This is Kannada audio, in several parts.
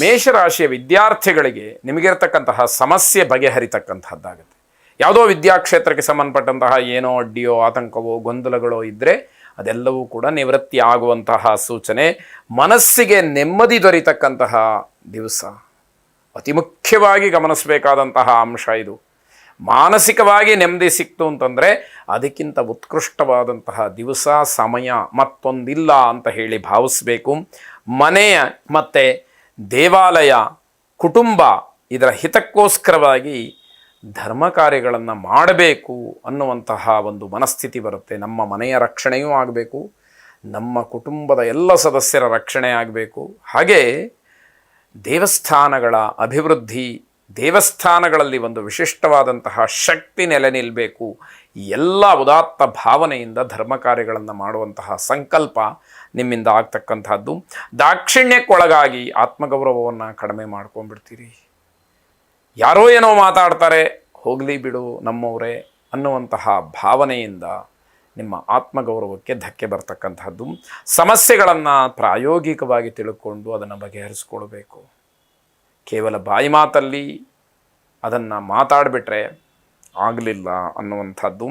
ಮೇಷರಾಶಿಯ ವಿದ್ಯಾರ್ಥಿಗಳಿಗೆ ನಿಮಗಿರ್ತಕ್ಕಂತಹ ಸಮಸ್ಯೆ ಬಗೆಹರಿತಕ್ಕಂತಹದ್ದಾಗುತ್ತೆ. ಯಾವುದೋ ವಿದ್ಯಾಕ್ಷೇತ್ರಕ್ಕೆ ಸಂಬಂಧಪಟ್ಟಂತಹ ಏನೋ ಅಡ್ಡಿಯೋ ಆತಂಕವೋ ಗೊಂದಲಗಳೋ ಇದ್ದರೆ ಅದೆಲ್ಲವೂ ಕೂಡ ನಿವೃತ್ತಿ ಆಗುವಂತಹ ಸೂಚನೆ, ಮನಸ್ಸಿಗೆ ನೆಮ್ಮದಿ ದೊರೀತಕ್ಕಂತಹ ದಿವಸ. ಅತಿ ಮುಖ್ಯವಾಗಿ ಗಮನಿಸಬೇಕಾದಂತಹ ಅಂಶ ಇದು. ಮಾನಸಿಕವಾಗಿ ನೆಮ್ಮದಿ ಸಿಕ್ತು ಅಂತಂದರೆ ಅದಕ್ಕಿಂತ ಉತ್ಕೃಷ್ಟವಾದಂತಹ ದಿವಸ, ಸಮಯ ಮತ್ತೊಂದಿಲ್ಲ ಅಂತ ಹೇಳಿ ಭಾವಿಸಬೇಕು. ಮನೆಯ ಮತ್ತು ದೇವಾಲಯ, ಕುಟುಂಬ ಇದರ ಹಿತಕ್ಕೋಸ್ಕರವಾಗಿ ಧರ್ಮ ಕಾರ್ಯಗಳನ್ನು ಮಾಡಬೇಕು ಅನ್ನುವಂತಹ ಒಂದು ಮನಸ್ಥಿತಿ ಬರುತ್ತೆ. ನಮ್ಮ ಮನೆಯ ರಕ್ಷಣೆಯೂ ಆಗಬೇಕು, ನಮ್ಮ ಕುಟುಂಬದ ಎಲ್ಲ ಸದಸ್ಯರ ರಕ್ಷಣೆ ಆಗಬೇಕು. ಹಾಗೆ ದೇವಸ್ಥಾನಗಳ ಅಭಿವೃದ್ಧಿ, ದೇವಸ್ಥಾನಗಳಲ್ಲಿ ಒಂದು ವಿಶಿಷ್ಟವಾದಂತಹ ಶಕ್ತಿ ನೆಲೆ ನಿಲ್ಲಬೇಕು ಎಲ್ಲ ಉದಾತ್ತ ಭಾವನೆಯಿಂದ ಧರ್ಮ ಕಾರ್ಯಗಳನ್ನು ಮಾಡುವಂತಹ ಸಂಕಲ್ಪ ನಿಮ್ಮಿಂದ ಆಗ್ತಕ್ಕಂಥದ್ದು. ದಾಕ್ಷಿಣ್ಯಕ್ಕೊಳಗಾಗಿ ಆತ್ಮಗೌರವವನ್ನು ಕಡಿಮೆ ಮಾಡ್ಕೊಂಡ್ಬಿಡ್ತೀರಿ. ಯಾರೋ ಏನೋ ಮಾತಾಡ್ತಾರೆ, ಹೋಗಲಿ ಬಿಡು ನಮ್ಮವರೇ ಅನ್ನುವಂತಹ ಭಾವನೆಯಿಂದ ನಿಮ್ಮ ಆತ್ಮಗೌರವಕ್ಕೆ ಧಕ್ಕೆ ಬರ್ತಕ್ಕಂಥದ್ದು. ಸಮಸ್ಯೆಗಳನ್ನು ಪ್ರಾಯೋಗಿಕವಾಗಿ ತಿಳ್ಕೊಂಡು ಅದನ್ನು ಬಗೆಹರಿಸ್ಕೊಳ್ಬೇಕು. ಕೇವಲ ಬಾಯಿ ಮಾತಲ್ಲಿ ಅದನ್ನು ಮಾತಾಡಿಬಿಟ್ರೆ ಆಗಲಿಲ್ಲ ಅನ್ನುವಂಥದ್ದು.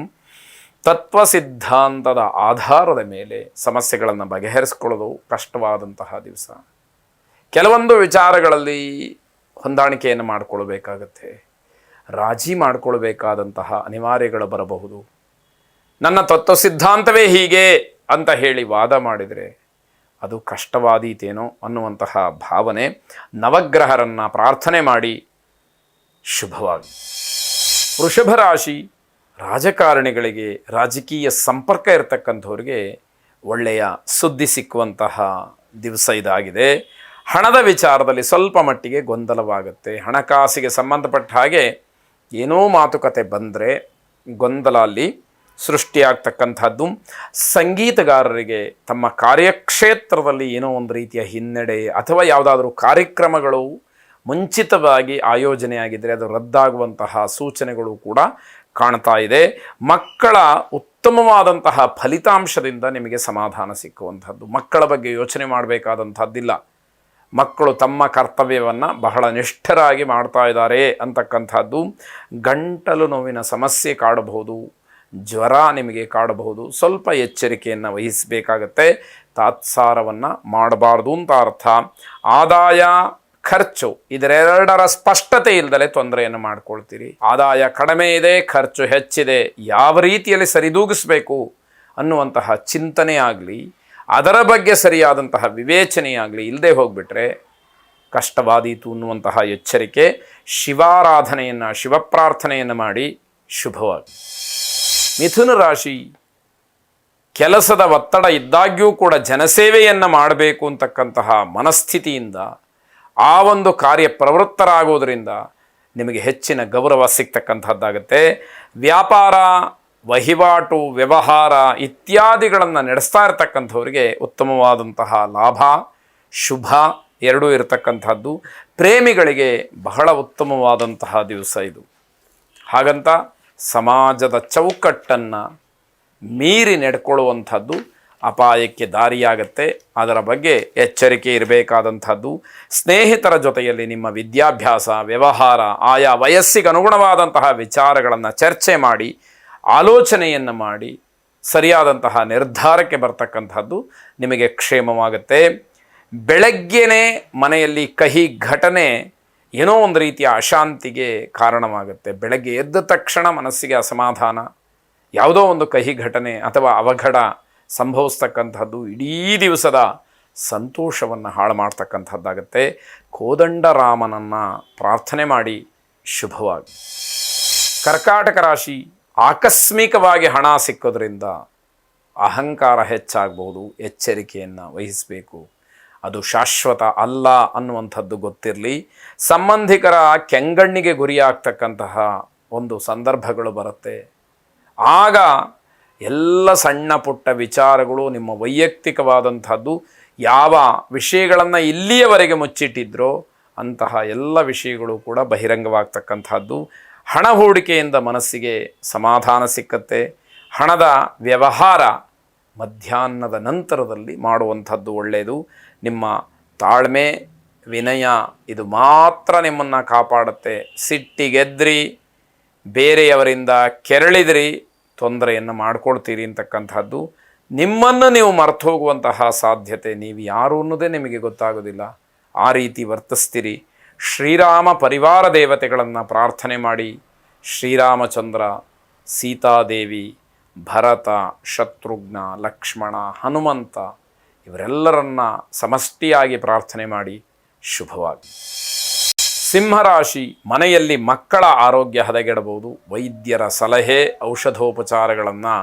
ತತ್ವ ಸಿದ್ಧಾಂತದ ಆಧಾರದ ಮೇಲೆ ಸಮಸ್ಯೆಗಳನ್ನು ಬಗೆಹರಿಸಿಕೊಳ್ಳೋದು ಕಷ್ಟವಾದಂತಹ ದಿವಸ. ಕೆಲವೊಂದು ವಿಚಾರಗಳಲ್ಲಿ ಹೊಂದಾಣಿಕೆಯನ್ನು ಮಾಡಿಕೊಳ್ಬೇಕಾಗತ್ತೆ. ರಾಜಿ ಮಾಡಿಕೊಳ್ಬೇಕಾದಂತಹ ಅನಿವಾರ್ಯಗಳು ಬರಬಹುದು. ನನ್ನ ತತ್ವ ಸಿದ್ಧಾಂತವೇ ಹೀಗೆ ಅಂತ ಹೇಳಿ ವಾದ ಮಾಡಿದರೆ ಅದು ಕಷ್ಟವಾದೀತೇನೋ ಅನ್ನುವಂತಹ ಭಾವನೆ ನವಗ್ರಹರನ್ನು ಪ್ರಾರ್ಥನೆ ಮಾಡಿ ಶುಭವಾಗಿ ವೃಷಭ ರಾಶಿ ರಾಜಕಾರಣಿಗಳಿಗೆ ರಾಜಕೀಯ ಸಂಪರ್ಕ ಇರತಕ್ಕಂಥವ್ರಿಗೆ ಒಳ್ಳೆಯ ಸುದ್ದಿ ಸಿಕ್ಕುವಂತಹ ದಿವಸ ಇದಾಗಿದೆ. ಹಣದ ವಿಚಾರದಲ್ಲಿ ಸ್ವಲ್ಪ ಮಟ್ಟಿಗೆ ಗೊಂದಲವಾಗುತ್ತೆ. ಹಣಕಾಸಿಗೆ ಸಂಬಂಧಪಟ್ಟ ಹಾಗೆ ಏನೋ ಮಾತುಕತೆ ಬಂದರೆ ಗೊಂದಲ ಅಲ್ಲಿ ಸೃಷ್ಟಿಯಾಗ್ತಕ್ಕಂಥದ್ದು. ಸಂಗೀತಗಾರರಿಗೆ ತಮ್ಮ ಕಾರ್ಯಕ್ಷೇತ್ರದಲ್ಲಿ ಏನೋ ಒಂದು ರೀತಿಯ ಹಿನ್ನಡೆ ಅಥವಾ ಯಾವುದಾದ್ರೂ ಕಾರ್ಯಕ್ರಮಗಳು ಮುಂಚಿತವಾಗಿ ಆಯೋಜನೆಯಾಗಿದ್ದರೆ ಅದು ರದ್ದಾಗುವಂತಹ ಸೂಚನೆಗಳು ಕೂಡ ಕಾಣ್ತಾ ಇದೆ. ಮಕ್ಕಳ ಉತ್ತಮವಾದಂತಹ ಫಲಿತಾಂಶದಿಂದ ನಿಮಗೆ ಸಮಾಧಾನ ಸಿಕ್ಕುವಂಥದ್ದು. ಮಕ್ಕಳ ಬಗ್ಗೆ ಯೋಚನೆ ಮಾಡಬೇಕಾದಂಥದ್ದಿಲ್ಲ. ಮಕ್ಕಳು ತಮ್ಮ ಕರ್ತವ್ಯವನ್ನು ಬಹಳ ನಿಷ್ಠರಾಗಿ ಮಾಡ್ತಾ ಇದ್ದಾರೆ ಅಂತಕ್ಕಂಥದ್ದು. ಗಂಟಲು ನೋವಿನ ಸಮಸ್ಯೆ ಕಾಡಬಹುದು. ಜ್ವರ ನಿಮಗೆ ಕಾಡಬಹುದು. ಸ್ವಲ್ಪ ಎಚ್ಚರಿಕೆಯನ್ನು ವಹಿಸಬೇಕಾಗತ್ತೆ. ತಾತ್ಸಾರವನ್ನು ಮಾಡಬಾರ್ದು ಅಂತ ಅರ್ಥ. ಆದಾಯ ಖರ್ಚು. ಇದರೆರಡರ ಸ್ಪಷ್ಟತೆ ಇಲ್ಲದಲೆ ತೊಂದರೆಯನ್ನು ಮಾಡ್ಕೊಳ್ತೀರಿ. ಆದಾಯ ಕಡಿಮೆ ಇದೆ, ಖರ್ಚು ಹೆಚ್ಚಿದೆ. ಯಾವ ರೀತಿಯಲ್ಲಿ ಸರಿದೂಗಿಸಬೇಕು ಅನ್ನುವಂತಹ ಚಿಂತನೆ ಆಗಲಿ, ಅದರ ಬಗ್ಗೆ ಸರಿಯಾದಂತಹ ವಿವೇಚನೆಯಾಗಲಿ ಇಲ್ಲದೆ ಹೋಗ್ಬಿಟ್ರೆ ಕಷ್ಟವಾದೀತು ಅನ್ನುವಂತಹ ಎಚ್ಚರಿಕೆ, ಶಿವಾರಾಧನೆಯನ್ನು, ಶಿವಪ್ರಾರ್ಥನೆಯನ್ನು ಮಾಡಿ ಶುಭವಾಗಿ ಮಿಥುನ ರಾಶಿ, ಕೆಲಸದ ಒತ್ತಡ ಇದ್ದಾಗ್ಯೂ ಕೂಡ ಜನಸೇವೆಯನ್ನು ಮಾಡಬೇಕು ಅಂತಕ್ಕಂತಹ ಮನಸ್ಥಿತಿಯಿಂದ ಆ ಒಂದು ಕಾರ್ಯ ಪ್ರವೃತ್ತರಾಗೋದರಿಂದ ನಿಮಗೆ ಹೆಚ್ಚಿನ ಗೌರವ ಸಿಗ್ತಕ್ಕಂಥದ್ದಾಗುತ್ತೆ. ವ್ಯಾಪಾರ, ವಹಿವಾಟು, ವ್ಯವಹಾರ ಇತ್ಯಾದಿಗಳನ್ನು ನಡೆಸ್ತಾ ಇರತಕ್ಕಂಥವ್ರಿಗೆ ಉತ್ತಮವಾದಂತಹ ಲಾಭ, ಶುಭ ಎರಡೂ ಇರತಕ್ಕಂಥದ್ದು. ಪ್ರೇಮಿಗಳಿಗೆ ಬಹಳ ಉತ್ತಮವಾದಂತಹ ದಿವಸ ಇದು. ಹಾಗಂತ ಸಮಾಜದ ಚೌಕಟ್ಟನ್ನು ಮೀರಿ ನಡ್ಕೊಳ್ಳುವಂಥದ್ದು ಅಪಾಯಕ್ಕೆ ದಾರಿಯಾಗತ್ತೆ. ಅದರ ಬಗ್ಗೆ ಎಚ್ಚರಿಕೆ ಇರಬೇಕಾದಂಥದ್ದು. ಸ್ನೇಹಿತರ ಜೊತೆಯಲ್ಲಿ ನಿಮ್ಮ ವಿದ್ಯಾಭ್ಯಾಸ, ವ್ಯವಹಾರ, ಆಯಾ ವಯಸ್ಸಿಗೆ ಅನುಗುಣವಾದಂತಹ ವಿಚಾರಗಳನ್ನು ಚರ್ಚೆ ಮಾಡಿ, ಆಲೋಚನೆಯನ್ನು ಮಾಡಿ, ಸರಿಯಾದಂತಹ ನಿರ್ಧಾರಕ್ಕೆ ಬರ್ತಕ್ಕಂಥದ್ದು ನಿಮಗೆ ಕ್ಷೇಮವಾಗುತ್ತೆ. ಬೆಳಗ್ಗೆನೇ ಮನೆಯಲ್ಲಿ ಕಹಿ ಘಟನೆ ಏನೋ ಒಂದು ರೀತಿಯ ಅಶಾಂತಿಗೆ ಕಾರಣವಾಗುತ್ತೆ. ಬೆಳಗ್ಗೆ ಎದ್ದ ತಕ್ಷಣ ಮನಸ್ಸಿಗೆ ಅಸಮಾಧಾನ, ಯಾವುದೋ ಒಂದು ಕಹಿ ಘಟನೆ ಅಥವಾ ಅವಘಡ ಸಂಭವಿಸ್ತಕ್ಕಂಥದ್ದು ಇಡೀ ದಿವಸದ ಸಂತೋಷವನ್ನು ಹಾಳು ಮಾಡ್ತಕ್ಕಂಥದ್ದಾಗತ್ತೆ ಕೋದಂಡರಾಮನನ್ನು ಪ್ರಾರ್ಥನೆ ಮಾಡಿ ಶುಭವಾಗಿ. ಕರ್ಕಾಟಕ ರಾಶಿ ಆಕಸ್ಮಿಕವಾಗಿ ಹಣ ಸಿಕ್ಕೋದ್ರಿಂದ ಅಹಂಕಾರ ಹೆಚ್ಚಾಗ್ಬೋದು, ಎಚ್ಚರಿಕೆಯನ್ನು ವಹಿಸಬೇಕು. ಅದು ಶಾಶ್ವತ ಅಲ್ಲ ಅನ್ನುವಂಥದ್ದು ಗೊತ್ತಿರಲಿ. ಸಂಬಂಧಿಕರ ಕೆಂಗಣ್ಣಿಗೆ ಗುರಿಯಾಗ್ತಕ್ಕಂತಹ ಒಂದು ಸಂದರ್ಭಗಳು ಬರುತ್ತೆ. ಆಗ ಎಲ್ಲ ಸಣ್ಣ ಪುಟ್ಟ ವಿಚಾರಗಳು ನಿಮ್ಮ ವೈಯಕ್ತಿಕವಾದಂಥದ್ದು, ಯಾವ ವಿಷಯಗಳನ್ನು ಇಲ್ಲಿಯವರೆಗೆ ಮುಚ್ಚಿಟ್ಟಿದ್ರೋ ಅಂತಹ ಎಲ್ಲ ವಿಷಯಗಳು ಕೂಡ ಬಹಿರಂಗವಾಗ್ತಕ್ಕಂಥದ್ದು. ಹಣ ಹೂಡಿಕೆಯಿಂದ ಮನಸ್ಸಿಗೆ ಸಮಾಧಾನ ಸಿಕ್ಕತ್ತೆ. ಹಣದ ವ್ಯವಹಾರ ಮಧ್ಯಾಹ್ನದ ನಂತರದಲ್ಲಿ ಮಾಡುವಂಥದ್ದು ಒಳ್ಳೆಯದು. ನಿಮ್ಮ ತಾಳ್ಮೆ, ವಿನಯ, ಇದು ಮಾತ್ರ ನಿಮ್ಮನ್ನು ಕಾಪಾಡುತ್ತೆ. ಸಿಟ್ಟಿಗೆದ್ರಿ, ಬೇರೆಯವರಿಂದ ಕೆರಳಿದ್ರಿ ತೊಂದರೆಯನ್ನು ಮಾಡ್ಕೊಳ್ತೀರಿ ಅಂತಕ್ಕಂಥದ್ದು, ನಿಮ್ಮನ್ನು ನೀವು ಮರ್ತು ಹೋಗುವಂತಹ ಸಾಧ್ಯತೆ ನೀವು ಯಾರು ಅನ್ನೋದೇ ನಿಮಗೆ ಗೊತ್ತಾಗೋದಿಲ್ಲ. ಆ ರೀತಿ ವರ್ತಿಸ್ತೀರಿ. ಶ್ರೀರಾಮ ಪರಿವಾರ ದೇವತೆಗಳನ್ನು ಪ್ರಾರ್ಥನೆ ಮಾಡಿ. ಶ್ರೀರಾಮಚಂದ್ರ, ಸೀತಾದೇವಿ, ಭರತ, ಶತ್ರುಘ್ನ, ಲಕ್ಷ್ಮಣ, ಹನುಮಂತ, ಇವರೆಲ್ಲರನ್ನ ಸಮಷ್ಟಿಯಾಗಿ ಪ್ರಾರ್ಥನೆ ಮಾಡಿ. ಶುಭವಾಗಿ ಸಿಂಹರಾಶಿ ಮನೆಯಲ್ಲಿ ಮಕ್ಕಳ ಆರೋಗ್ಯ ಹದಗೆಡಬಹುದು. ವೈದ್ಯರ ಸಲಹೆ, ಔಷಧೋಪಚಾರಗಳನ್ನು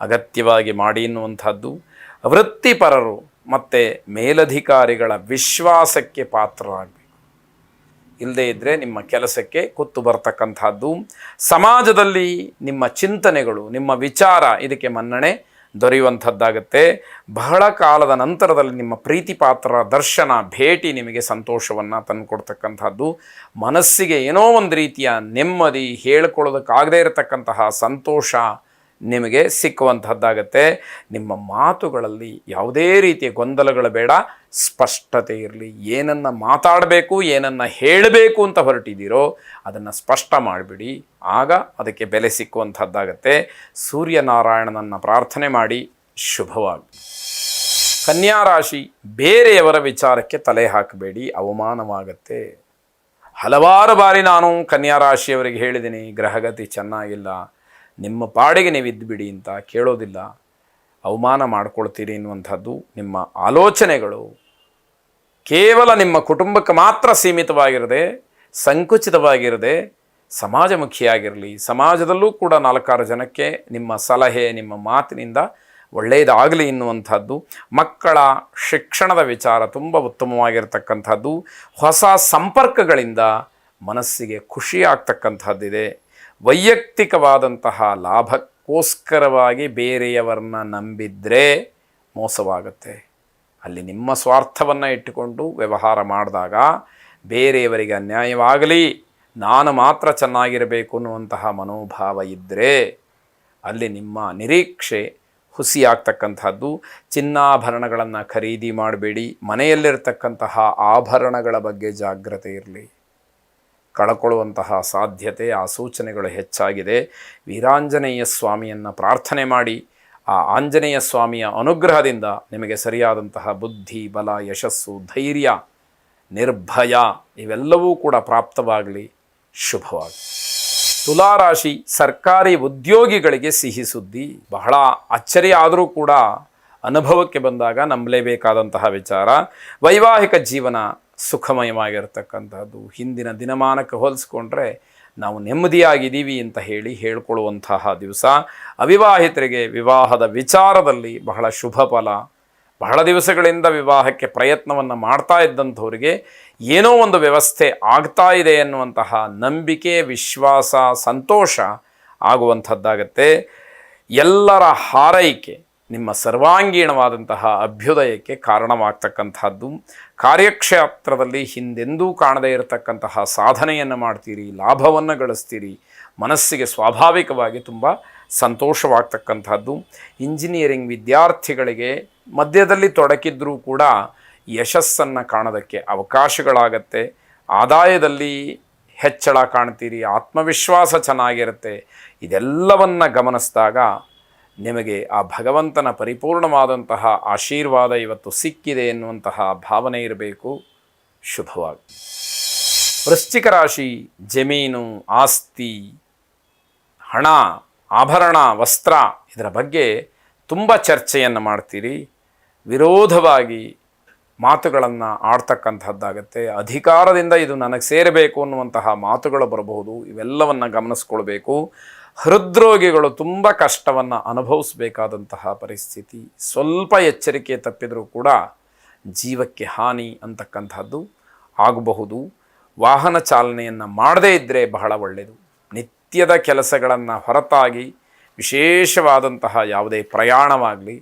ಅಗತ್ಯವಾಗಿ ಮಾಡಿ ಎನ್ನುವಂಥದ್ದು. ವೃತ್ತಿಪರರು ಮತ್ತು ಮೇಲಧಿಕಾರಿಗಳ ವಿಶ್ವಾಸಕ್ಕೆ ಪಾತ್ರರಾಗಬೇಕು. ಇಲ್ಲದೇ ಇದ್ದರೆ ನಿಮ್ಮ ಕೆಲಸಕ್ಕೆ ಕುತ್ತು ಬರ್ತಕ್ಕಂಥದ್ದು. ಸಮಾಜದಲ್ಲಿ ನಿಮ್ಮ ಚಿಂತನೆಗಳು, ನಿಮ್ಮ ವಿಚಾರ, ಇದಕ್ಕೆ ಮನ್ನಣೆ. ದೊರೆಯುವಂಥದ್ದಾಗುತ್ತೆ. ಬಹಳ ಕಾಲದ ನಂತರದಲ್ಲಿ ನಿಮ್ಮ ಪ್ರೀತಿ ಪಾತ್ರ, ದರ್ಶನ, ಭೇಟಿ ನಿಮಗೆ ಸಂತೋಷವನ್ನು ತಂದುಕೊಡ್ತಕ್ಕಂಥದ್ದು. ಮನಸ್ಸಿಗೆ ಏನೋ ಒಂದು ರೀತಿಯ ನೆಮ್ಮದಿ ಹೇಳ್ಕೊಳ್ಳೋದಕ್ಕಾಗದೇ ಇರತಕ್ಕಂತಹ ಸಂತೋಷ ನಿಮಗೆ ಸಿಕ್ಕುವಂಥದ್ದಾಗತ್ತೆ. ನಿಮ್ಮ ಮಾತುಗಳಲ್ಲಿ ಯಾವುದೇ ರೀತಿಯ ಗೊಂದಲಗಳು ಬೇಡ. ಸ್ಪಷ್ಟತೆ ಇರಲಿ. ಏನನ್ನು ಮಾತಾಡಬೇಕು, ಏನನ್ನು ಹೇಳಬೇಕು ಅಂತ ಹೊರಟಿದ್ದೀರೋ ಅದನ್ನು ಸ್ಪಷ್ಟ ಮಾಡಿಬಿಡಿ. ಆಗ ಅದಕ್ಕೆ ಬೆಲೆ ಸಿಕ್ಕುವಂಥದ್ದಾಗತ್ತೆ. ಸೂರ್ಯನಾರಾಯಣನನ್ನು ಪ್ರಾರ್ಥನೆ ಮಾಡಿ. ಶುಭವಾಗಿ ಕನ್ಯಾ ರಾಶಿ ಬೇರೆಯವರ ವಿಚಾರಕ್ಕೆ ತಲೆ ಹಾಕಬೇಡಿ. ಅವಮಾನವಾಗತ್ತೆ. ಹಲವಾರು ಬಾರಿ ನಾನು ಕನ್ಯಾ ರಾಶಿಯವರಿಗೆ ಹೇಳಿದ್ದೀನಿ, ಗ್ರಹಗತಿ ಚೆನ್ನಾಗಿಲ್ಲ. ನಿಮ್ಮ ಪಾಡಿಗೆ ನೀವು ಇದ್ದುಬಿಡಿ ಅಂತ ಕೇಳೋದಿಲ್ಲ. ಅವಮಾನ ಮಾಡ್ಕೊಳ್ತೀರಿ ಎನ್ನುವಂಥದ್ದು ನಿಮ್ಮ ಆಲೋಚನೆಗಳು. ಕೇವಲ ನಿಮ್ಮ ಕುಟುಂಬಕ್ಕೆ ಮಾತ್ರ ಸೀಮಿತವಾಗಿರದೆ, ಸಂಕುಚಿತವಾಗಿರದೆ ಸಮಾಜಮುಖಿಯಾಗಿರಲಿ, ಸಮಾಜದಲ್ಲೂ ಕೂಡ ನಾಲ್ಕಾರು ಜನಕ್ಕೆ ನಿಮ್ಮ ಸಲಹೆ, ನಿಮ್ಮ ಮಾತಿನಿಂದ ಒಳ್ಳೆಯದಾಗಲಿ ಎನ್ನುವಂಥದ್ದು, ಮಕ್ಕಳ ಶಿಕ್ಷಣದ ವಿಚಾರ ತುಂಬ ಉತ್ತಮವಾಗಿರತಕ್ಕಂಥದ್ದು, ಹೊಸ ಸಂಪರ್ಕಗಳಿಂದ ಮನಸ್ಸಿಗೆ ಖುಷಿಯಾಗ್ತಕ್ಕಂಥದ್ದಿದೆ. ವೈಯಕ್ತಿಕವಾದಂತಹ ಲಾಭಕ್ಕೋಸ್ಕರವಾಗಿ ಬೇರೆಯವರನ್ನ ನಂಬಿದ್ರೆ ಮೋಸವಾಗುತ್ತೆ. ಅಲ್ಲಿ ನಿಮ್ಮ ಸ್ವಾರ್ಥವನ್ನು ಇಟ್ಟುಕೊಂಡು ವ್ಯವಹಾರ ಮಾಡಿದಾಗ ಬೇರೆಯವರಿಗೆ ಅನ್ಯಾಯವಾಗಲಿ, ನಾನು ಮಾತ್ರ ಚೆನ್ನಾಗಿರಬೇಕು ಅನ್ನುವಂತಹ ಮನೋಭಾವ ಇದ್ದರೆ ಅಲ್ಲಿ ನಿಮ್ಮ ನಿರೀಕ್ಷೆ ಹುಸಿಯಾಗ್ತಕ್ಕಂಥದ್ದು. ಚಿನ್ನಾಭರಣಗಳನ್ನು ಖರೀದಿ ಮಾಡಬೇಡಿ, ಮನೆಯಲ್ಲಿರತಕ್ಕಂತಹ ಆಭರಣಗಳ ಬಗ್ಗೆ ಜಾಗ್ರತೆ ಇರಲಿ. ಕಳ್ಕೊಳ್ಳುವಂತಹ ಸಾಧ್ಯತೆ, ಆ ಸೂಚನೆಗಳು ಹೆಚ್ಚಾಗಿದೆ. ವೀರಾಂಜನೇಯ ಸ್ವಾಮಿಯನ್ನು ಪ್ರಾರ್ಥನೆ ಮಾಡಿ, ಆ ಆಂಜನೇಯ ಸ್ವಾಮಿಯ ಅನುಗ್ರಹದಿಂದ ನಿಮಗೆ ಸರಿಯಾದಂತಹ ಬುದ್ಧಿ, ಬಲ, ಯಶಸ್ಸು, ಧೈರ್ಯ, ನಿರ್ಭಯ ಇವೆಲ್ಲವೂ ಕೂಡ ಪ್ರಾಪ್ತವಾಗಲಿ. ಶುಭವಾಗಲಿ. ತುಲಾರಾಶಿ ಸರ್ಕಾರಿ ಉದ್ಯೋಗಿಗಳಿಗೆ ಸಿಹಿ ಸುದ್ದಿ. ಬಹಳ ಅಚ್ಚರಿ ಆದರೂ ಕೂಡ ಅನುಭವಕ್ಕೆ ಬಂದಾಗ ನಂಬಲೇಬೇಕಾದಂತಹ ವಿಚಾರ. ವೈವಾಹಿಕ ಜೀವನ ಸುಖಮಯವಾಗಿರ್ತಕ್ಕಂಥದ್ದು. ಹಿಂದಿನ ದಿನಮಾನಕ್ಕೆ ಹೋಲಿಸ್ಕೊಂಡ್ರೆ ನಾವು ನೆಮ್ಮದಿಯಾಗಿದ್ದೀವಿ ಅಂತ ಹೇಳಿ ಹೇಳ್ಕೊಳ್ಳುವಂತಹ ದಿವಸ. ಅವಿವಾಹಿತರಿಗೆ ವಿವಾಹದ ವಿಚಾರದಲ್ಲಿ ಬಹಳ ಶುಭ ಫಲ. ಬಹಳ ದಿವಸಗಳಿಂದ ವಿವಾಹಕ್ಕೆ ಪ್ರಯತ್ನವನ್ನು ಮಾಡ್ತಾ ಇದ್ದಂಥವರಿಗೆ ಏನೋ ಒಂದು ವ್ಯವಸ್ಥೆ ಆಗ್ತಾ ಇದೆ ಎನ್ನುವಂತಹ ನಂಬಿಕೆ, ವಿಶ್ವಾಸ, ಸಂತೋಷ ಆಗುವಂಥದ್ದಾಗತ್ತೆ. ಎಲ್ಲರ ಹಾರೈಕೆ ನಿಮ್ಮ ಸರ್ವಾಂಗೀಣವಾದಂತಹ ಅಭ್ಯುದಯಕ್ಕೆ ಕಾರಣವಾಗ್ತಕ್ಕಂಥದ್ದು. ಕಾರ್ಯಕ್ಷೇತ್ರದಲ್ಲಿ ಹಿಂದೆಂದೂ ಕಾಣದೇ ಇರತಕ್ಕಂತಹ ಸಾಧನೆಯನ್ನು ಮಾಡ್ತೀರಿ, ಲಾಭವನ್ನು ಗಳಿಸ್ತೀರಿ. ಮನಸ್ಸಿಗೆ ಸ್ವಾಭಾವಿಕವಾಗಿ ತುಂಬ ಸಂತೋಷವಾಗ್ತಕ್ಕಂಥದ್ದು. ಇಂಜಿನಿಯರಿಂಗ್ ವಿದ್ಯಾರ್ಥಿಗಳಿಗೆ ಮಧ್ಯದಲ್ಲಿ ತೊಡಕಿದ್ರೂ ಕೂಡ ಯಶಸ್ಸನ್ನು ಕಾಣೋದಕ್ಕೆ ಅವಕಾಶಗಳಾಗತ್ತೆ. ಆದಾಯದಲ್ಲಿ ಹೆಚ್ಚಳ ಕಾಣ್ತೀರಿ, ಆತ್ಮವಿಶ್ವಾಸ ಚೆನ್ನಾಗಿರುತ್ತೆ. ಇದೆಲ್ಲವನ್ನು ಗಮನಿಸಿದಾಗ ನಿಮಗೆ ಆ ಭಗವಂತನ ಪರಿಪೂರ್ಣವಾದಂತಹ ಆಶೀರ್ವಾದ ಇವತ್ತು ಸಿಕ್ಕಿದೆ ಎನ್ನುವಂತಹ ಭಾವನೆ ಇರಬೇಕು. ಶುಭವಾಗಿ. ವೃಶ್ಚಿಕ ರಾಶಿ, ಜಮೀನು, ಆಸ್ತಿ, ಹಣ, ಆಭರಣ, ವಸ್ತ್ರ ಇದರ ಬಗ್ಗೆ ತುಂಬ ಚರ್ಚೆಯನ್ನು ಮಾಡ್ತೀರಿ. ವಿರೋಧವಾಗಿ ಮಾತುಗಳನ್ನು ಆಡ್ತಕ್ಕಂಥದ್ದಾಗತ್ತೆ. ಅಧಿಕಾರದಿಂದ ಇದು ನನಗೆ ಸೇರಬೇಕು ಅನ್ನುವಂತಹ ಮಾತುಗಳು ಬರಬಹುದು. ಇವೆಲ್ಲವನ್ನು ಗಮನಿಸ್ಕೊಳ್ಬೇಕು. ಹೃದ್ರೋಗಿಗಳು ತುಂಬ ಕಷ್ಟವನ್ನು ಅನುಭವಿಸಬೇಕಾದಂತಹ ಪರಿಸ್ಥಿತಿ. ಸ್ವಲ್ಪ ಎಚ್ಚರಿಕೆ ತಪ್ಪಿದರೂ ಕೂಡ ಜೀವಕ್ಕೆ ಹಾನಿ ಅಂತಕ್ಕಂಥದ್ದು ಆಗಬಹುದು. ವಾಹನ ಚಾಲನೆಯನ್ನು ಮಾಡದೇ ಇದ್ದರೆ ಬಹಳ ಒಳ್ಳೆಯದು ನಿತ್ಯದ ಕೆಲಸಗಳನ್ನು ಹೊರತಾಗಿ ವಿಶೇಷವಾದಂತಹ ಯಾವುದೇ ಪ್ರಯಾಣವಾಗಲಿ,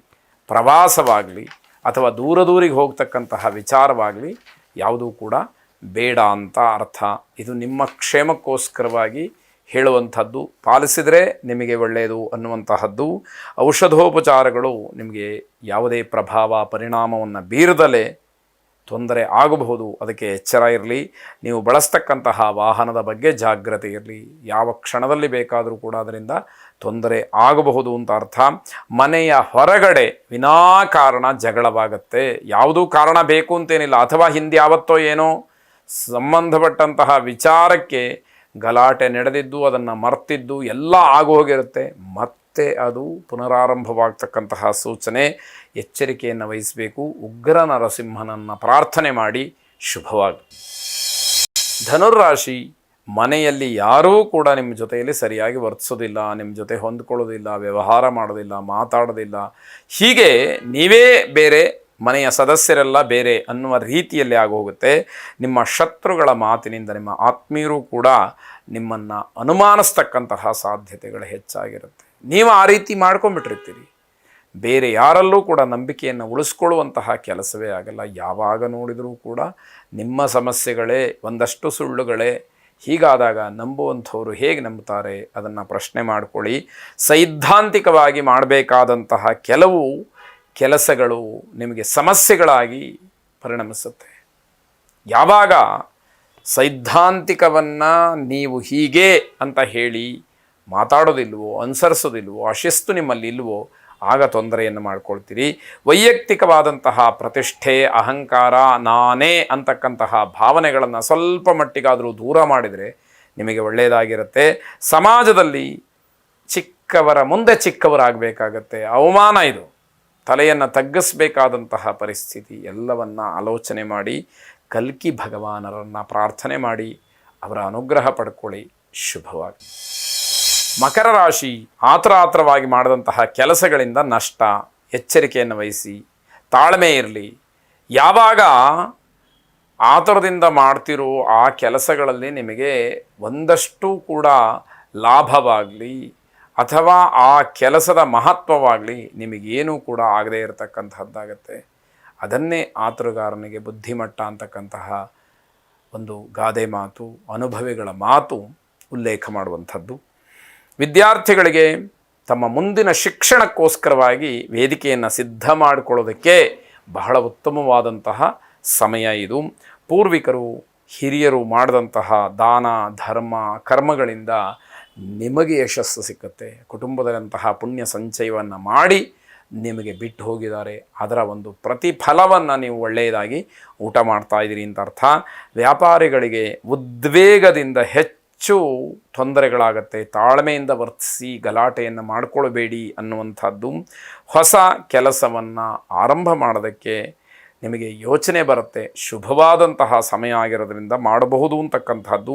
ಪ್ರವಾಸವಾಗಲಿ ಅಥವಾ ದೂರ ದೂರಿಗೆ ಹೋಗ್ತಕ್ಕಂತಹ ವಿಚಾರವಾಗಲಿ ಯಾವುದೂ ಕೂಡ ಬೇಡ ಅಂತ ಅರ್ಥ. ಇದು ನಿಮ್ಮ ಕ್ಷೇಮಕ್ಕೋಸ್ಕರವಾಗಿ ಹೇಳುವಂಥದ್ದು. ಪಾಲಿಸಿದರೆ ನಿಮಗೆ ಒಳ್ಳೆಯದು ಅನ್ನುವಂತಹದ್ದು. ಔಷಧೋಪಚಾರಗಳು ನಿಮಗೆ ಯಾವುದೇ ಪ್ರಭಾವ, ಪರಿಣಾಮವನ್ನು ಬೀರದಲೇ ತೊಂದರೆ ಆಗಬಹುದು. ಅದಕ್ಕೆ ಎಚ್ಚರ ಇರಲಿ. ನೀವು ಬಳಸ್ತಕ್ಕಂತಹ ವಾಹನದ ಬಗ್ಗೆ ಜಾಗ್ರತೆ ಇರಲಿ. ಯಾವ ಕ್ಷಣದಲ್ಲಿ ಬೇಕಾದರೂ ಕೂಡ ಅದರಿಂದ ತೊಂದರೆ ಆಗಬಹುದು ಅಂತ ಅರ್ಥ. ಮನೆಯ ಹೊರಗಡೆ ವಿನಾಕಾರಣ ಜಗಳವಾಗತ್ತೆ. ಯಾವುದೂ ಕಾರಣ ಬೇಕು ಅಂತೇನಿಲ್ಲ. ಅಥವಾ ಹಿಂದೆ ಯಾವತ್ತೋ ಏನೋ ಸಂಬಂಧಪಟ್ಟಂತಹ ವಿಚಾರಕ್ಕೆ ಗಲಾಟೆ ನಡೆದಿದ್ದು, ಅದನ್ನು ಮರ್ತಿದ್ದು, ಎಲ್ಲ ಆಗೋಗಿರುತ್ತೆ ಮತ್ತೆ ಅದು ಪುನರಾರಂಭವಾಗ್ತಕ್ಕಂತಹ ಸೂಚನೆ, ಎಚ್ಚರಿಕೆಯನ್ನು ವಹಿಸಬೇಕು. ಉಗ್ರ ನರಸಿಂಹನನ್ನು ಪ್ರಾರ್ಥನೆ ಮಾಡಿ ಶುಭವಾಗಿ. ಧನುರಾಶಿ ಮನೆಯಲ್ಲಿ ಯಾರೂ ಕೂಡ ನಿಮ್ಮ ಜೊತೆಯಲ್ಲಿ ಸರಿಯಾಗಿ ವರ್ತಿಸೋದಿಲ್ಲ ನಿಮ್ಮ ಜೊತೆ ಹೊಂದ್ಕೊಳ್ಳೋದಿಲ್ಲ, ವ್ಯವಹಾರ ಮಾಡೋದಿಲ್ಲ, ಮಾತಾಡೋದಿಲ್ಲ. ಹೀಗೆ ನೀವೇ ಬೇರೆ ಮನೆಯ ಸದಸ್ಯರೆಲ್ಲ ಬೇರೆ ಅನ್ನುವ ರೀತಿಯಲ್ಲಿ ಆಗೋಗುತ್ತೆ. ನಿಮ್ಮ ಶತ್ರುಗಳ ಮಾತಿನಿಂದ ನಿಮ್ಮ ಆತ್ಮೀಯರು ಕೂಡ ನಿಮ್ಮನ್ನು ಅನುಮಾನಿಸ್ತಕ್ಕಂತಹ ಸಾಧ್ಯತೆಗಳು ಹೆಚ್ಚಾಗಿರುತ್ತೆ. ನೀವು ಆ ರೀತಿ ಮಾಡ್ಕೊಂಡ್ಬಿಟ್ಟಿರ್ತೀರಿ. ಬೇರೆ ಯಾರಲ್ಲೂ ಕೂಡ ನಂಬಿಕೆಯನ್ನು ಉಳಿಸ್ಕೊಳ್ಳುವಂತಹ ಕೆಲಸವೇ ಆಗಲ್ಲ. ಯಾವಾಗ ನೋಡಿದರೂ ಕೂಡ ನಿಮ್ಮ ಸಮಸ್ಯೆಗಳೇ, ಒಂದಷ್ಟು ಸುಳ್ಳುಗಳೇ. ಹೀಗಾದಾಗ ನಂಬುವಂಥವ್ರು ಹೇಗೆ ನಂಬುತ್ತಾರೆ ಅದನ್ನು ಪ್ರಶ್ನೆ ಮಾಡಿಕೊಳ್ಳಿ. ಸೈದ್ಧಾಂತಿಕವಾಗಿ ಮಾಡಬೇಕಾದಂತಹ ಕೆಲವು ಕೆಲಸಗಳು ನಿಮಗೆ ಸಮಸ್ಯೆಗಳಾಗಿ ಪರಿಣಮಿಸುತ್ತೆ. ಯಾವಾಗ ಸೈದ್ಧಾಂತಿಕವನ್ನು ನೀವು ಹೀಗೆ ಅಂತ ಹೇಳಿ ಮಾತಾಡೋದಿಲ್ವೋ, ಅನುಸರಿಸೋದಿಲ್ವೋ ಅಶಿಸ್ತು ಶಿಸ್ತು ನಿಮ್ಮಲ್ಲಿ ಇಲ್ವೋ, ಆಗ ತೊಂದರೆಯನ್ನು ಮಾಡ್ಕೊಳ್ತೀರಿ. ವೈಯಕ್ತಿಕವಾದಂತಹ ಪ್ರತಿಷ್ಠೆ, ಅಹಂಕಾರ, ನಾನೇ ಅಂತಕ್ಕಂತಹ ಭಾವನೆಗಳನ್ನು ಸ್ವಲ್ಪ ಮಟ್ಟಿಗಾದರೂ ದೂರ ಮಾಡಿದರೆ ನಿಮಗೆ ಒಳ್ಳೆಯದಾಗಿರುತ್ತೆ. ಸಮಾಜದಲ್ಲಿ ಚಿಕ್ಕವರ ಮುಂದೆ ಚಿಕ್ಕವರಾಗಬೇಕಾಗತ್ತೆ. ಅವಮಾನ ಇದು. ತಲೆಯನ್ನು ತಗ್ಗಿಸಬೇಕಾದಂತಹ ಪರಿಸ್ಥಿತಿ ಎಲ್ಲವನ್ನ ಆಲೋಚನೆ ಮಾಡಿ, ಕಲ್ಕಿ ಭಗವಾನರನ್ನು ಪ್ರಾರ್ಥನೆ ಮಾಡಿ, ಅವರ ಅನುಗ್ರಹ ಪಡ್ಕೊಳ್ಳಿ. ಶುಭವಾಗಿ ಮಕರ ರಾಶಿ ಆತರ ಆತರವಾಗಿ ಮಾಡಿದಂತಹ ಕೆಲಸಗಳಿಂದ ನಷ್ಟ, ಎಚ್ಚರಿಕೆಯನ್ನು ವಹಿಸಿ, ತಾಳ್ಮೆ ಇರಲಿ. ಯಾವಾಗ ಆತರದಿಂದ ಮಾಡ್ತಿರೋ ಆ ಕೆಲಸಗಳಲ್ಲಿ ನಿಮಗೆ ಒಂದಷ್ಟು ಕೂಡ ಲಾಭವಾಗಲಿ. ಅಥವಾ ಆ ಕೆಲಸದ ಮಹತ್ವವಾಗಲಿ ನಿಮಗೇನೂ ಕೂಡ ಆಗದೇ ಇರತಕ್ಕಂಥದ್ದಾಗತ್ತೆ ಅದನ್ನೇ ಆತುರಗಾರನಿಗೆ ಬುದ್ಧಿಮಟ್ಟ ಅಂತಕ್ಕಂತಹ ಒಂದು ಗಾದೆ ಮಾತು, ಅನುಭವಿಗಳ ಮಾತು ಉಲ್ಲೇಖ ಮಾಡುವಂಥದ್ದು. ವಿದ್ಯಾರ್ಥಿಗಳಿಗೆ ತಮ್ಮ ಮುಂದಿನ ಶಿಕ್ಷಣಕ್ಕೋಸ್ಕರವಾಗಿ ವೇದಿಕೆಯನ್ನು ಸಿದ್ಧ ಮಾಡಿಕೊಳ್ಳೋದಕ್ಕೆ ಬಹಳ ಉತ್ತಮವಾದಂತಹ ಸಮಯ ಇದು. ಪೂರ್ವಿಕರು, ಹಿರಿಯರು ಮಾಡಿದಂತಹ ದಾನ, ಧರ್ಮ, ಕರ್ಮಗಳಿಂದ ನಿಮಗೆ ಯಶಸ್ಸು ಸಿಕ್ಕತ್ತೆ. ಕುಟುಂಬದಲ್ಲಂತಹ ಪುಣ್ಯ ಸಂಚಯವನ್ನು ಮಾಡಿ ನಿಮಗೆ ಬಿಟ್ಟು ಹೋಗಿದ್ದಾರೆ. ಅದರ ಒಂದು ಪ್ರತಿಫಲವನ್ನು ನೀವು ಒಳ್ಳೆಯದಾಗಿ ಊಟ ಮಾಡ್ತಾ ಇದ್ದೀರಿ ಅಂತ ಅರ್ಥ. ವ್ಯಾಪಾರಿಗಳಿಗೆ ಉದ್ವೇಗದಿಂದ ಹೆಚ್ಚು ತೊಂದರೆಗಳಾಗತ್ತೆ. ತಾಳ್ಮೆಯಿಂದ ವರ್ತಿಸಿ ಗಲಾಟೆಯನ್ನು ಮಾಡಿಕೊಳ್ಬೇಡಿ ಅನ್ನುವಂಥದ್ದು ಹೊಸ ಕೆಲಸವನ್ನು ಆರಂಭ ಮಾಡೋದಕ್ಕೆ ನಿಮಗೆ ಯೋಚನೆ ಬರುತ್ತೆ. ಶುಭವಾದಂತಹ ಸಮಯ ಆಗಿರೋದ್ರಿಂದ ಮಾಡಬಹುದು ಅಂತಕ್ಕಂಥದ್ದು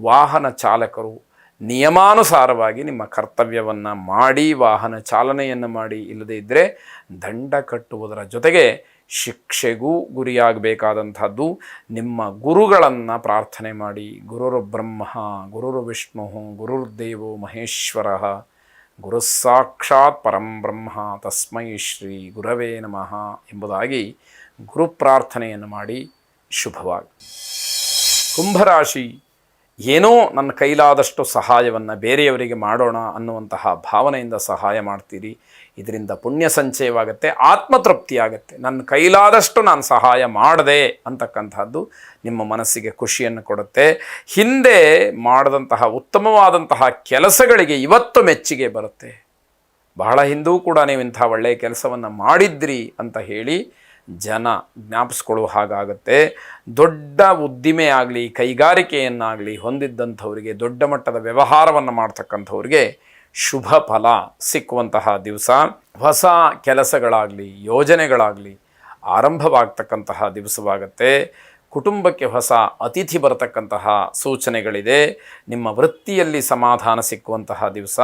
ವಾಹನ ಚಾಲಕರು ನಿಯಮಾನುಸಾರವಾಗಿ ನಿಮ್ಮ ಕರ್ತವ್ಯವನ್ನು ಮಾಡಿ, ವಾಹನ ಚಾಲನೆಯನ್ನು ಮಾಡಿ, ಇಲ್ಲದೇ ಇದ್ದರೆ ದಂಡ ಕಟ್ಟುವುದರ ಜೊತೆಗೆ ಶಿಕ್ಷೆಗೂ ಗುರಿಯಾಗಬೇಕಾದಂಥದ್ದು. ನಿಮ್ಮ ಗುರುಗಳನ್ನು ಪ್ರಾರ್ಥನೆ ಮಾಡಿ, ಗುರುರು ಬ್ರಹ್ಮ, ಗುರುರು ವಿಷ್ಣು ಗುರುರ್ದೇವೋ ಮಹೇಶ್ವರ, ಗುರು ಸಾಕ್ಷಾತ್ ಪರಂ ಬ್ರಹ್ಮ, ತಸ್ಮೈ ಶ್ರೀ ಗುರವೇ ನಮಃ ಎಂಬುದಾಗಿ ಗುರು ಪ್ರಾರ್ಥನೆಯನ್ನು ಮಾಡಿ ಶುಭವಾಗಿ. ಕುಂಭರಾಶಿ ಏನೋ ನನ್ನ ಕೈಲಾದಷ್ಟು ಸಹಾಯವನ್ನು ಬೇರೆಯವರಿಗೆ ಮಾಡೋಣ ಅನ್ನುವಂತಹ ಭಾವನೆಯಿಂದ ಸಹಾಯ ಮಾಡ್ತೀರಿ. ಇದರಿಂದ ಪುಣ್ಯ ಸಂಚಯವಾಗುತ್ತೆ ಆತ್ಮತೃಪ್ತಿ ಆಗುತ್ತೆ ನನ್ನ ಕೈಲಾದಷ್ಟು ನಾನು ಸಹಾಯ ಮಾಡಿದೆ ಅಂತಕ್ಕಂಥದ್ದು ನಿಮ್ಮ ಮನಸ್ಸಿಗೆ ಖುಷಿಯನ್ನು ಕೊಡುತ್ತೆ. ಹಿಂದೆ ಮಾಡಿದಂತಹ ಉತ್ತಮವಾದಂತಹ ಕೆಲಸಗಳಿಗೆ ಇವತ್ತು ಮೆಚ್ಚುಗೆ ಬರುತ್ತೆ. ಬಹಳ ಹಿಂದೂ ಕೂಡ ನೀವು ಇಂಥ ಒಳ್ಳೆಯ ಕೆಲಸವನ್ನು ಮಾಡಿದ್ರಿ ಅಂತ ಹೇಳಿ ಜನ ಜ್ಞಾಪಿಸ್ಕೊಳ್ಳುವ ಹಾಗಾಗುತ್ತೆ. ದೊಡ್ಡ ಉದ್ದಿಮೆ ಆಗಲಿ, ಕೈಗಾರಿಕೆಯನ್ನಾಗಲಿ ಹೊಂದಿದ್ದಂಥವರಿಗೆ, ದೊಡ್ಡ ಮಟ್ಟದ ವ್ಯವಹಾರವನ್ನು ಮಾಡ್ತಕ್ಕಂಥವ್ರಿಗೆ ಶುಭ ಫಲ ಸಿಕ್ಕುವಂತಹ ದಿವಸ. ಹೊಸ ಕೆಲಸಗಳಾಗಲಿ, ಯೋಜನೆಗಳಾಗಲಿ ಆರಂಭವಾಗ್ತಕ್ಕಂತಹ ದಿವಸವಾಗುತ್ತೆ. ಕುಟುಂಬಕ್ಕೆ ಹೊಸ ಅತಿಥಿ ಬರತಕ್ಕಂತಹ ಸೂಚನೆಗಳಿದೆ. ನಿಮ್ಮ ವೃತ್ತಿಯಲ್ಲಿ ಸಮಾಧಾನ ಸಿಕ್ಕುವಂತಹ ದಿವಸ.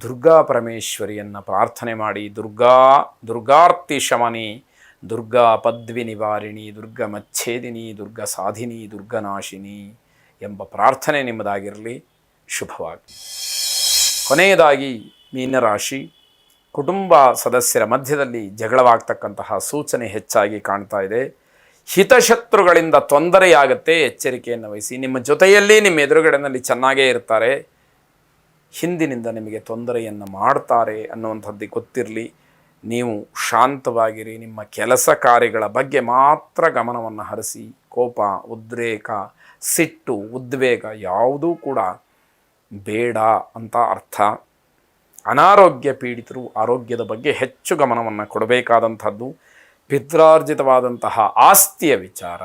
ದುರ್ಗಾ ಪರಮೇಶ್ವರಿಯನ್ನು ಪ್ರಾರ್ಥನೆ ಮಾಡಿ, ದುರ್ಗಾ, ದುರ್ಗಾರ್ತಿ ಶಮನಿ ದುರ್ಗಾ ಪದ್ವಿ ನಿವಾರಿಣಿ ದುರ್ಗ ಮಚ್ಛೇದಿನಿ, ದುರ್ಗ ಸಾಧಿನಿ ದುರ್ಗನಾಶಿನಿ ಎಂಬ ಪ್ರಾರ್ಥನೆ ನಿಮ್ಮದಾಗಿರಲಿ. ಶುಭವಾಗಿ. ಕೊನೆಯದಾಗಿ ಮೀನರಾಶಿ. ಕುಟುಂಬ ಸದಸ್ಯರ ಮಧ್ಯದಲ್ಲಿ ಜಗಳವಾಗ್ತಕ್ಕಂತಹ ಸೂಚನೆ ಹೆಚ್ಚಾಗಿ ಕಾಣ್ತಾ ಇದೆ. ಹಿತಶತ್ರುಗಳಿಂದ ತೊಂದರೆಯಾಗುತ್ತೆ ಎಚ್ಚರಿಕೆಯನ್ನು ವಹಿಸಿ. ನಿಮ್ಮ ಜೊತೆಯಲ್ಲಿ ನಿಮ್ಮ ಎದುರುಗಡೆಯಲ್ಲಿ ಚೆನ್ನಾಗೇ ಇರ್ತಾರೆ. ಹಿಂದಿನಿಂದ ನಿಮಗೆ ತೊಂದರೆಯನ್ನು ಮಾಡ್ತಾರೆ ಅನ್ನುವಂಥದ್ದು ಗೊತ್ತಿರಲಿ. ನೀವು ಶಾಂತವಾಗಿರಿ. ನಿಮ್ಮ ಕೆಲಸ ಕಾರ್ಯಗಳ ಬಗ್ಗೆ ಮಾತ್ರ ಗಮನವನ್ನು ಹರಿಸಿ. ಕೋಪ, ಉದ್ರೇಕ, ಸಿಟ್ಟು, ಉದ್ವೇಗ ಯಾವುದೂ ಕೂಡ ಬೇಡ ಅಂತ ಅರ್ಥ. ಅನಾರೋಗ್ಯ ಪೀಡಿತರು ಆರೋಗ್ಯದ ಬಗ್ಗೆ ಹೆಚ್ಚು ಗಮನವನ್ನು ಕೊಡಬೇಕಾದಂಥದ್ದು, ಪಿತ್ರಾರ್ಜಿತವಾದಂತಹ ಆಸ್ತಿಯ ವಿಚಾರ,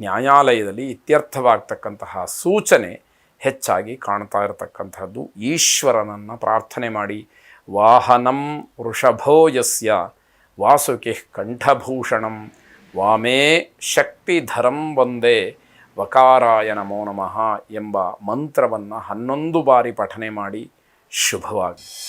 ನ್ಯಾಯಾಲಯದಲ್ಲಿ ಇತ್ಯರ್ಥವಾಗ್ತಕ್ಕಂತಹ ಸೂಚನೆ ಹೆಚ್ಚಾಗಿ ಕಾಣ್ತಾ ಇರತಕ್ಕಂಥದ್ದು. ಈಶ್ವರನನ್ನು ಪ್ರಾರ್ಥನೆ ಮಾಡಿ ವಾಹನಂ ವೃಷಭೋ ಯಸ್ಯ. ವಾಸುಕಿ ಕಂಠಭೂಷಣಂ. ವಾಮೇ ಶಕ್ತಿಧರಂ ವಂದೇ. ವಕಾರಾಯ ನಮೋ ನಮಃ ಎಂಬ ಮಂತ್ರವನ್ನು ಹನ್ನೊಂದು ಬಾರಿ ಪಠನೆ ಮಾಡಿ ಶುಭವಾಗಿ.